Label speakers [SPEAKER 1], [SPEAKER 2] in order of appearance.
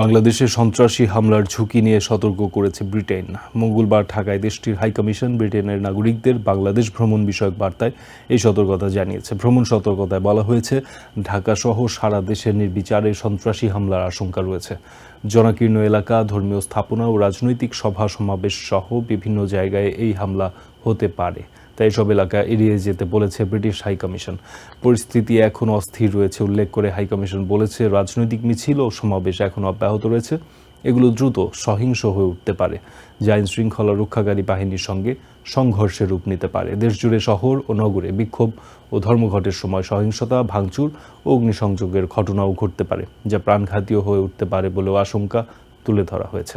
[SPEAKER 1] বাংলাদেশে সন্ত্রাসী হামলার ঝুঁকি নিয়ে সতর্ক করেছে ব্রিটেন। মঙ্গলবার ঢাকায় দেশটির হাইকমিশন ব্রিটেনের নাগরিকদের বাংলাদেশ ভ্রমণ বিষয়ক বার্তায় এই সতর্কতা জানিয়েছে। ভ্রমণ সতর্কতায় বলা হয়েছে ঢাকা সহ সারা দেশের নির্বিচারে সন্ত্রাসী হামলার আশঙ্কা রয়েছে। জনাকীর্ণ এলাকা, ধর্মীয় স্থাপনা ও রাজনৈতিক সভা সমাবেশ সহ বিভিন্ন জায়গায় এই হামলা হতে পারে। তাই সব এলাকা এড়িয়ে যেতে বলেছে ব্রিটিশ হাইকমিশন পরিস্থিতি এখন অস্থির রয়েছে, উল্লেখ করে হাইকমিশন বলেছে, রাজনৈতিক মিছিল ও সমাবেশ এখন অব্যাহত রয়েছে। এগুলো দ্রুত সহিংস হয়ে উঠতে পারে, যা আইন শৃঙ্খলা রক্ষাকারী বাহিনীর সঙ্গে সংঘর্ষের রূপ নিতে পারে। দেশজুড়ে শহর ও নগরে বিক্ষোভ ও ধর্মঘটের সময় সহিংসতা, ভাঙচুর ও অগ্নিসংযোগের ঘটনাও ঘটতে পারে, যা প্রাণঘাতীয় হয়ে উঠতে পারে বলেও আশঙ্কা তুলে ধরা হয়েছে।